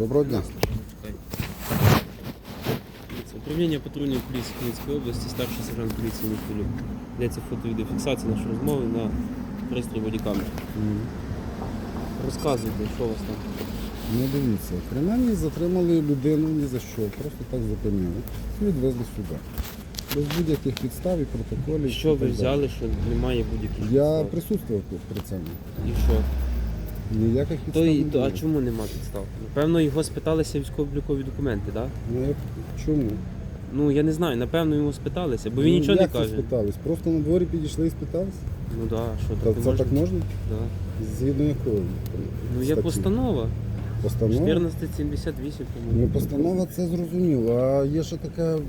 Доброго дня. Управління патрульної поліції Хмельницької області, старший сержант поліції Михайлюк. Йдеться фото-відеофіксація нашої розмови на пристрій бодікамер. Розказуйте, що у вас там. Ну дивіться, принаймні затримали людину ні за що, просто так зупинили і відвезли сюди. Без будь-яких підстав і протоколів. Що і ви так взяли, що немає будь-яких Я підстав? присутствував тут при цьому. І що? Ніяких То, і- не то, а чому нема підстав? Напевно, його спиталися військово-облікові документи, так? Да? Ну, я... Чому? Ну я не знаю, напевно його спиталися, бо він Ну, нічого не як це каже. спитались? Просто на дворі підійшли і спитались? Ну так, да, що Та таке це можна? так можна? Да. Згідно якої? Ну є статті? постанова. Постанова? 1478, Ну, по-моєму. постанова це зрозуміло, а є ще така м,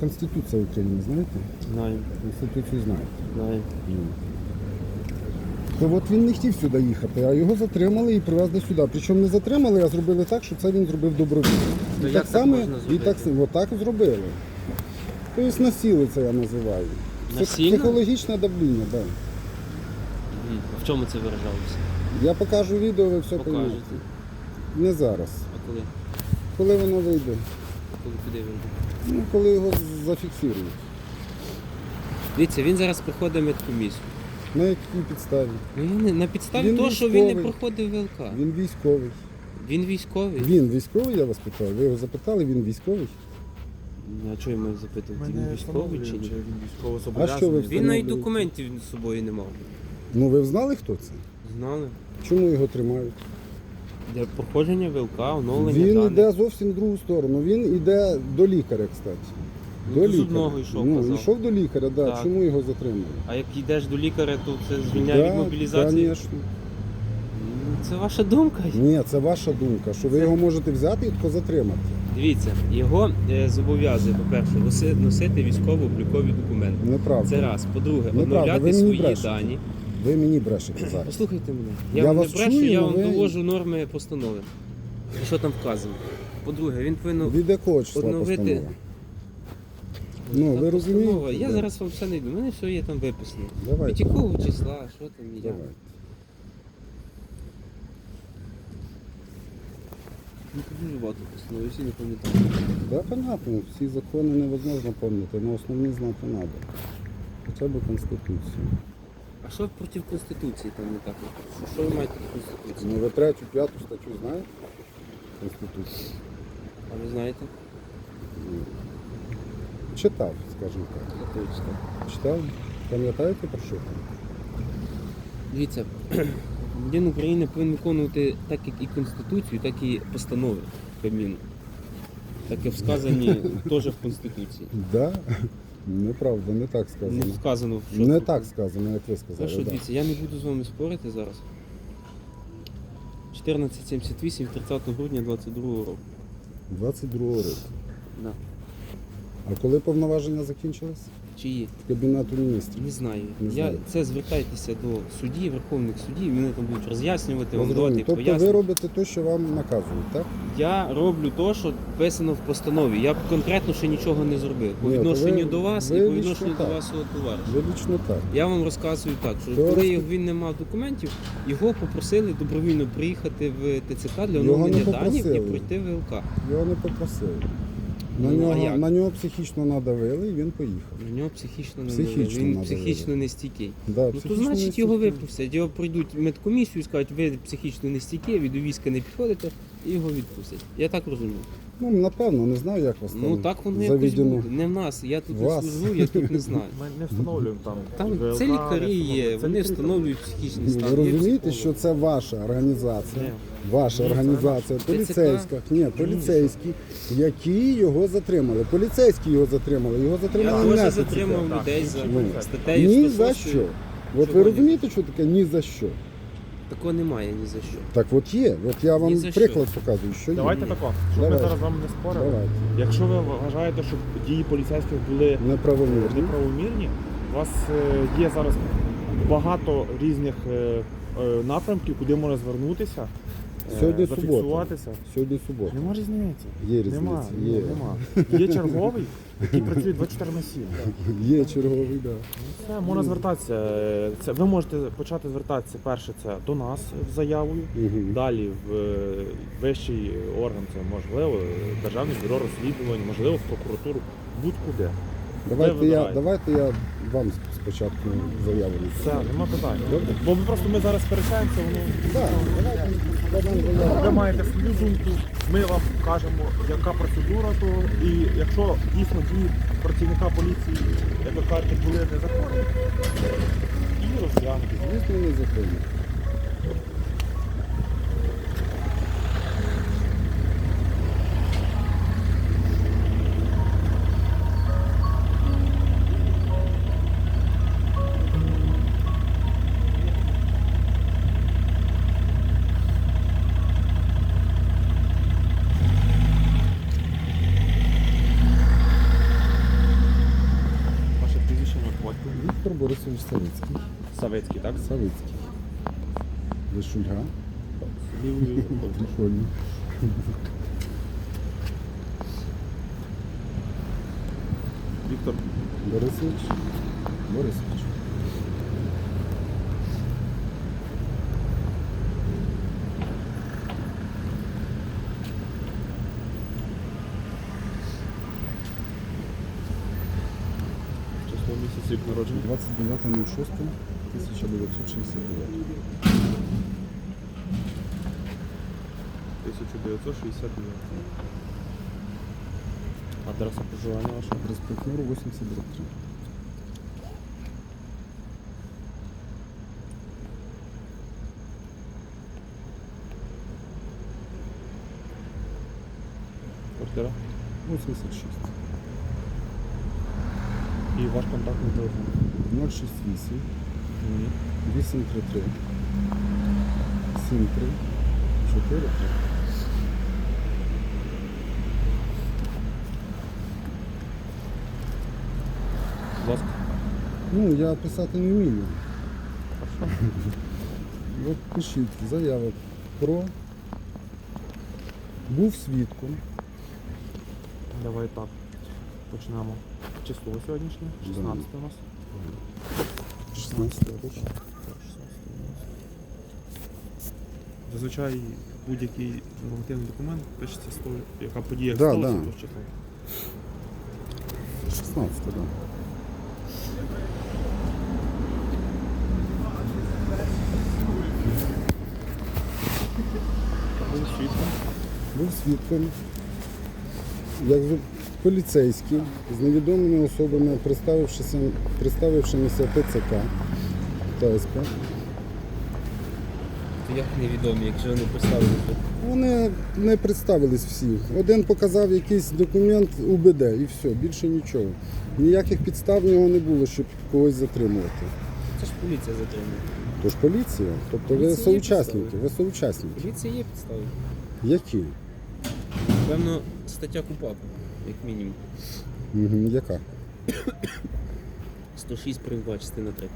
Конституція України, знаєте? Знаю, Конституцію знаєте. знаю. Ну. То от він не хотів сюди їхати, а його затримали і привезли сюди. Причому не затримали, а зробили так, що це він зробив добровільно. То і як так так само, можна і зробити? так само, зробили. Тобто насіли це я називаю. Псих- Насильно? Психологічне давління, так. Мгм. В чому це виражалося? Я покажу відео, ви все поймете. Не зараз. А коли? Коли воно вийде? Коли куди вийде? Ну, коли його зафіксують. Дивіться, він зараз проходить медкомісію. На якій підставі? Ну я не на підставі Він того, що він не військовий. проходив ВЛК. Він військовий. Він військовий. Він військовий, я вас питаю. Ви його запитали, він військовий? А чого я маю запитувати? Він військовий чи ні? Він військово А що ви. Він навіть документів з собою не мав. Ну ви знали, хто це? Знали? Чому його тримають? Для проходження ВЛК, оновлення Він даних. йде зовсім в другу сторону. Він йде до лікаря, кстати. Ну, до зубного йшов, Ну, казав. йшов до лікаря, да. Так. Чому його затримали? А як йдеш до лікаря, то це звільняє від мобілізації? Звісно. Ну, Це ваша думка. Ні, це ваша думка, що ви його можете взяти і тако затримати. Дивіться, його е, зобов'язує, по-перше, носи- носити військово-облікові документи. Неправда. Це раз. По-друге, Неправда, ви обновляти мені свої брешете. дані. Ви мені брешете зараз. Послухайте мене. Я, Я вам не вас брешу, чую, я вам ви- довожу норми постанови. Що там вказано? По-друге, він повинен. Від якого числа Одновити- постанова? Ну, ви розумієте, Я да. зараз вам все не йду. У мене все є там виписано. Давайте. Від якого числа, що там і як. Давай. Ну, тут дуже багато постанов, я всі не пам'ятаю. Да, понятно, всі закони невозможно пам'ятати, але основні знати треба. Хоча б Конституцію. А що проти Конституції там не так? Що, що ви маєте до Конституції? Ну, ви третю, п'яту статтю знаєте? Конституції. А ви знаєте? Читав, скажімо так. Читав? Пам'ятаєте про що там? Дивіться, громадян України повинен виконувати так як і Конституцію, так і постанови Кабміну. Так як вказані теж в Конституції. Да? Неправда, не так Не сказано. вказано, що Не так сказано, як ви Та сказали. да. дивіться, я не буду з вами спорити зараз. 1478 30 грудня 22 року. 22 року. Да. А коли повноваження закінчились? Чиї? Кабінету міністрів. Не знаю. Не я знаю. це звертайтеся до судді, верховних суддів, вони там будуть роз'яснювати, вам давати Тобто ви робите те, що вам наказують, так? Я роблю те, що вписано в постанові. Я конкретно ще нічого не зробив. По Ні, то відношенню ви- до вас ви і по лічно відношенню до так. вашого товариша. Ви лічно так. Я вам розказую так, що То коли він не мав документів, його попросили добровільно приїхати в ТЦК для Його не оновлення даних і попросили. пройти ВЛК. Його не попросили. На, Ну, а нього, як? на нього психічно надавили і він поїхав. На нього психічно не Психічно надали. Він надавили. психічно нестійкий. Да, Ну то психічно значить його нестійкий. випустять. Його пройдуть медкомісію і скажуть, ви психічно нестійкі, ви до війська не підходите, і його відпустять. Я так розумію. Ну, напевно, не знаю, як вас там Ну так воно якось заведено. буде. Не в нас. Я тут Вас. не служу, я тут не знаю. Ми не встановлюємо там. Там ВЛК, це не лікарі є, встановлюємо. Це вони лікарі встановлюють психічний Ну, стан. Ви є розумієте, психолог. що це ваша організація, Ні. Ваша організація, поліцейська. Ні, поліцейські, які його затримали. Поліцейські його затримали. Його Я затримали теж не затримав людей за Ну, статтею Ні за 106. що. От ви розумієте, що таке ні за що? Такого немає ні за що. Так от є. От я вам приклад показую, що Давайте є. тако, щоб Давайте. ми зараз з вами не спорили. Давайте. Якщо ви вважаєте, що дії поліцейських були Неправомірні. неправомірні, у вас е, є зараз багато різних е, е, напрямків, куди можна звернутися, Сьогодні субота. зафіксуватися. Сьогодні субота. Нема різниці. Є різниця. Нема, Є. нема. Є черговий, який працює 24 на 7. Є черговий, так. Все, можна звертатися. Е, Це, ви можете почати звертатися перше це до нас з заявою. Мгм. Далі в е, вищий орган, це можливо, е, Державне бюро розслідувань, можливо, в прокуратуру, будь-куди. Давайте я, вибираєте. давайте я вам спочатку заяву. Все, нема питань. Добре. Бо ми просто ми зараз сперечаємося, воно Так, давайте. Ви маєте свою думку, ми вам кажемо, яка процедура того, і якщо дійсно дії працівника поліції, як ви кажете, були незаконні, і розглянути. Звісно, незаконно. Борисович Савицький. Савицький, так? Савицький. Ви Шульга? Лівою. Прикольно. Віктор. Борисович? Борисович. Рік народження. 29.06.1969. 1969. Адреса проживання ваша? Проспект Миру 83. Квартира. 86. І ваш контактний телефон. 068 833 73 43. Будь ласка. Ну, я писати не вмію. Хорошо. От пишіть заяву про був свідком. Давай так. Почнемо. Число сьогоднішнє, 16 у нас. 16 року. Так, 16 у нас. Зазвичай будь-який нормативний документ пишеться з того, яка подія Да, сталася да. того числа. 16, так. Да. Був свідком. Був свідком, як поліцейський з невідомими особами, представившися, представившимися ТЦК та СП. То як невідомі, якщо вони поставили. Вони не представились всі. Один показав якийсь документ УБД і все, більше нічого. Ніяких підстав в нього не було, щоб когось затримувати. Це ж поліція затримує. Тож поліція, тобто ви Поліція є соучасники, підстави. ви соучасники. Поліція є підстави. Які? Певно, стаття КУПАП, як мінімум. Угу. Яка? 106 прим. 2, частина 3.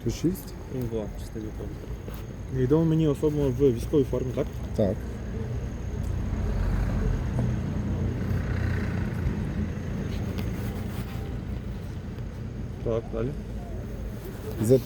106? Прим. 2, частина 3. Невідомо мені особа в військовій формі, так? Так. Так, далі. Затримали.